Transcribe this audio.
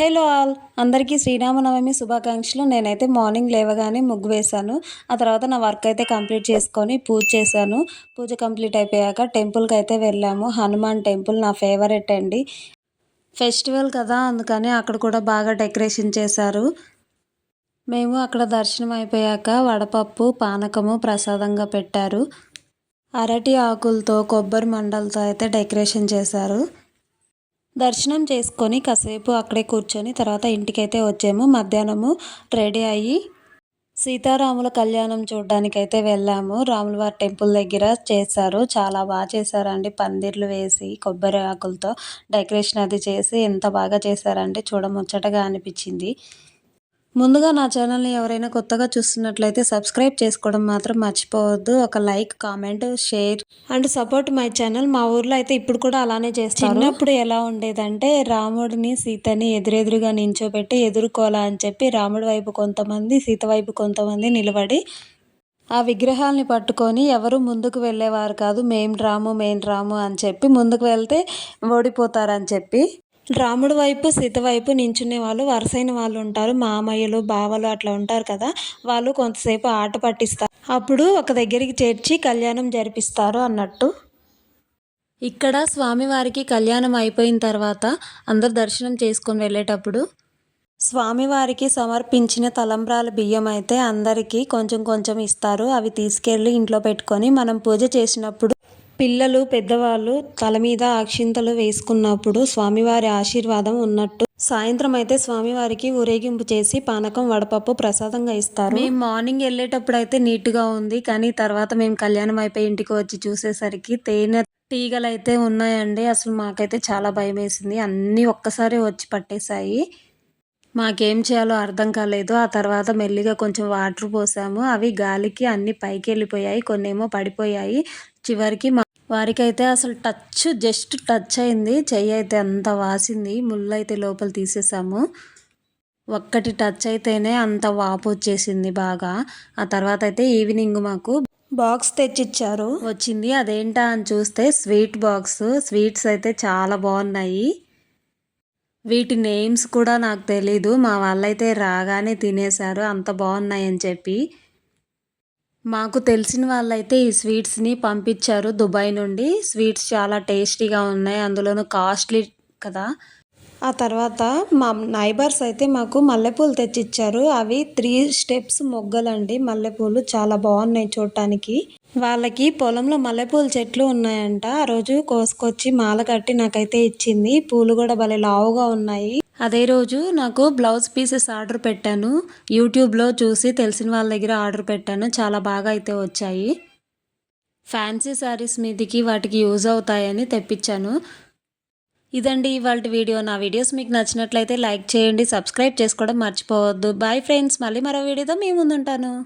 Hello all. అందరికీ శ్రీరామనవమి శుభాకాంక్షలు. నేనైతే మార్నింగ్ లేవగానే ముగ్గు వేశాను. ఆ తర్వాత నా వర్క్ అయితే కంప్లీట్ చేసుకొని పూజ చేశాను. పూజ కంప్లీట్ అయిపోయాక టెంపుల్కి అయితే వెళ్ళాము. హనుమాన్ టెంపుల్ నా ఫేవరెట్ అండి. ఫెస్టివల్ కదా అందుకని అక్కడ కూడా బాగా డెకరేషన్ చేశారు. మేము అక్కడ దర్శనం అయిపోయాక వడపప్పు పానకము ప్రసాదంగా పెట్టారు. అరటి ఆకులతో కొబ్బరి మండలతో అయితే డెకరేషన్ చేశారు. దర్శనం చేసుకొని కాసేపు అక్కడే కూర్చొని తర్వాత ఇంటికైతే వచ్చాము. మధ్యాహ్నము రెడీ అయ్యి సీతారాముల కళ్యాణం చూడడానికైతే వెళ్ళాము. రాములవారి టెంపుల్ దగ్గర చేశారు. చాలా బాగా చేశారండి. పందిర్లు వేసి కొబ్బరి ఆకులతో డెకరేషన్ అది చేసి ఎంత బాగా చేశారంటే చూడముచ్చటగా అనిపించింది. ముందుగా నా ఛానల్ని ఎవరైనా కొత్తగా చూస్తున్నట్లయితే సబ్స్క్రైబ్ చేసుకోవడం మాత్రం మర్చిపోవద్దు. ఒక like comment share and support my channel మా ఊర్లో అయితే ఇప్పుడు కూడా అలానే చేస్తారు. చిన్నప్పుడు ఎలా ఉండేదంటే రాముడిని సీతని ఎదురెదురుగా నించోబెట్టి ఎదుర్కోవాలా అని చెప్పి రాముడి వైపు కొంతమంది సీత వైపు కొంతమంది నిలబడి ఆ విగ్రహాలని పట్టుకొని ఎవరు ముందుకు వెళ్ళేవారు కాదు. మేం రాము మేం రాము అని చెప్పి ముందుకు వెళ్తే ఓడిపోతారని చెప్పి రాముడు వైపు సీత వైపు నించునే వాళ్ళు వరుసైన వాళ్ళు ఉంటారు. మామయ్యలు బావలు అట్లా ఉంటారు కదా. వాళ్ళు కొంతసేపు ఆట పట్టిస్తారు. అప్పుడు ఒక దగ్గరికి చేర్చి కళ్యాణం జరిపిస్తారు అన్నట్టు. ఇక్కడ స్వామివారికి కళ్యాణం అయిపోయిన తర్వాత అందరు దర్శనం చేసుకొని వెళ్ళేటప్పుడు స్వామివారికి సమర్పించిన తలంబ్రాల బియ్యం అయితే అందరికీ కొంచెం కొంచెం ఇస్తారు. అవి తీసుకెళ్ళి ఇంట్లో పెట్టుకొని మనం పూజ చేసినప్పుడు పిల్లలు పెద్దవాళ్ళు తల మీద అక్షింతలు వేసుకున్నప్పుడు స్వామివారి ఆశీర్వాదం ఉన్నట్టు సాయంత్రం అయితే స్వామివారికి ఊరేగింపు చేసి పానకం వడపప్పు ప్రసాదంగా ఇస్తారు. మేము మార్నింగ్ వెళ్ళేటప్పుడు అయితే నీట్గా ఉంది. కానీ తర్వాత మేము కళ్యాణం అయిపోయి ఇంటికి వచ్చి చూసేసరికి తేనె తీగలు అయితే ఉన్నాయండి. అసలు మాకైతే చాలా భయం వేసింది. అన్నీ ఒక్కసారి వచ్చి పట్టేశాయి. మాకేం చేయాలో అర్థం కాలేదు. ఆ తర్వాత మెల్లిగా కొంచెం వాటర్ పోసాము. అవి గాలికి అన్ని పైకి వెళ్ళిపోయాయి. కొన్ని ఏమో పడిపోయాయి. చివరికి మా వారికైతే అసలు టచ్ జస్ట్ టచ్ అయింది. చెయ్యి అయితే అంత వాసింది. ముళ్ళు అయితే లోపల తీసేసాము. ఒక్కటి టచ్ అయితేనే అంత వాపు వచ్చేసింది బాగా. ఆ తర్వాత అయితే ఈవినింగ్ మాకు బాక్స్ తెచ్చిచ్చారు. వచ్చింది. అదేంటా అని చూస్తే స్వీట్ బాక్స్. స్వీట్స్ అయితే చాలా బాగున్నాయి. వీటి నేమ్స్ కూడా నాకు తెలీదు. మా వాళ్ళైతే రాగానే తినేశారు. అంత బాగున్నాయని చెప్పి. మాకు తెలిసిన వాళ్ళైతే ఈ స్వీట్స్ని పంపించారు దుబాయ్ నుండి. స్వీట్స్ చాలా టేస్టీగా ఉన్నాయి. అందులోనూ కాస్ట్లీ కదా. ఆ తర్వాత మా నైబర్స్ అయితే మాకు మల్లెపూలు తెచ్చిచ్చారు. అవి త్రీ స్టెప్స్ మొగ్గలండి. మల్లెపూలు చాలా బాగున్నాయి చూడటానికి. వాళ్ళకి పొలంలో మల్లెపూల చెట్లు ఉన్నాయంట. ఆ రోజు కోసుకొచ్చి మాల కట్టి నాకైతే ఇచ్చింది. పూలు కూడా భలే లావుగా ఉన్నాయి. అదే రోజు నాకు బ్లౌజ్ పీసెస్ ఆర్డర్ పెట్టాను. యూట్యూబ్లో చూసి తెలిసిన వాళ్ళ దగ్గర ఆర్డర్ పెట్టాను. చాలా బాగా అయితే వచ్చాయి. ఫ్యాన్సీ శారీస్ మీదికి వాటికి యూజ్ అవుతాయని తెప్పించాను. ఇదండి ఇవాళ వీడియో. నా వీడియోస్ మీకు నచ్చినట్లయితే లైక్ చేయండి సబ్స్క్రైబ్ చేసుకోవడం మర్చిపోవద్దు. బాయ్ ఫ్రెండ్స్ మళ్ళీ మరో వీడియోతో మీ ముందుంటాను.